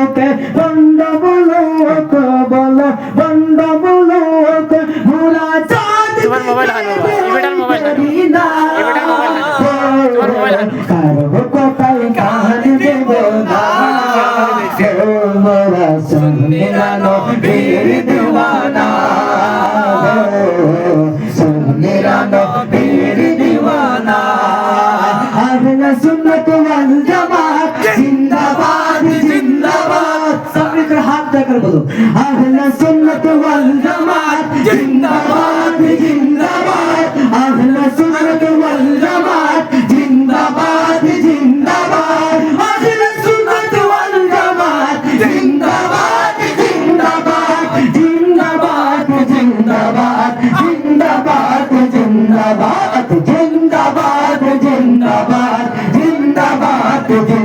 ওকে bond বলো ওকে বলো bond বলো ওকে ভুলা চাঁদ তোমার মোবাইল হানো ইবেটার মোবাইল হানো ইবেটার মোবাইল হানো তোমার মোবাইল হানো কারও কোপাই গান দেব না। কেউ মোরা সন্নে নানো বীর দিওয়ানা সন্নে নানো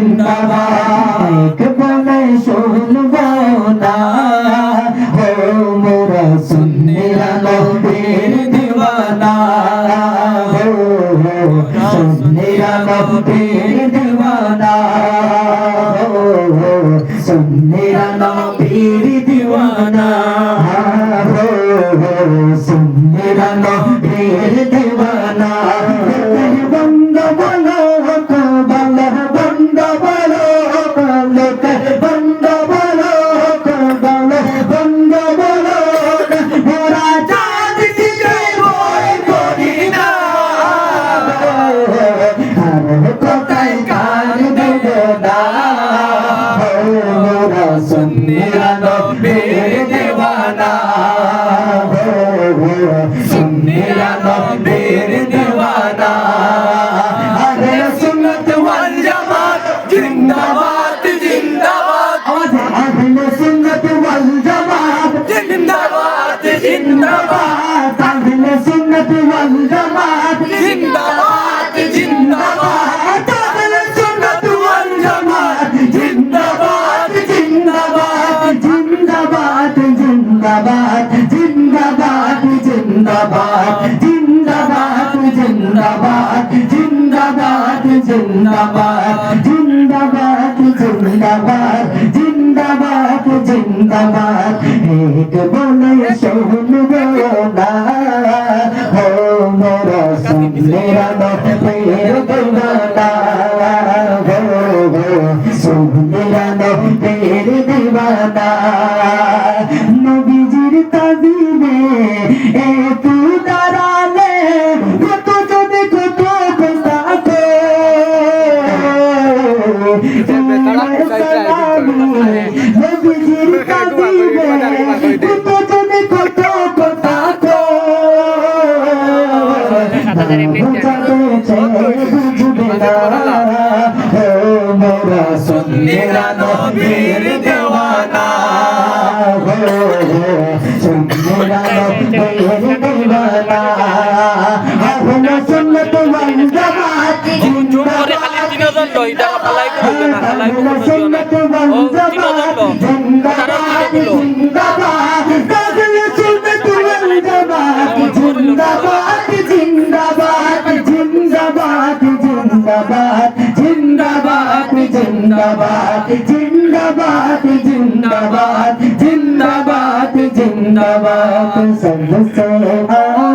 জিন্দাবাদ বলে শুনব না হো মোরা সুন্নিরা নবীর দিওয়ানা। হো সুন্নিরা নবীর দিওয়ানা। হো সুন্নিরা নবীর দিওয়ানা। হো সুন্নিরা নবীর দিওয়ানা। 아, 아, 아. জিন্দাবাদ জিন্দাবাদ জিন্দাবাদ জিন্দাবাদ জিন্দাবাদ জিন্দাবাদ জিন্দাবাদ জিন্দাবাদ জিন্দাবাদ জিন্দাবাদ জিন্দাবাদ এক বলে শুনব না হো মোরা সুন্নিরা নবীর দিওয়ানা হো হো সুন্নিরা নবীর দিওয়ানা বাজারে জুম করে খালি তিনজন লইটা পালাই করে না খালাই করে ও জিন্দাবাদ জিন্দাবাদ জিন্দাবাদ জিন্দাবাদ জিন্দাবাদ। সর্বস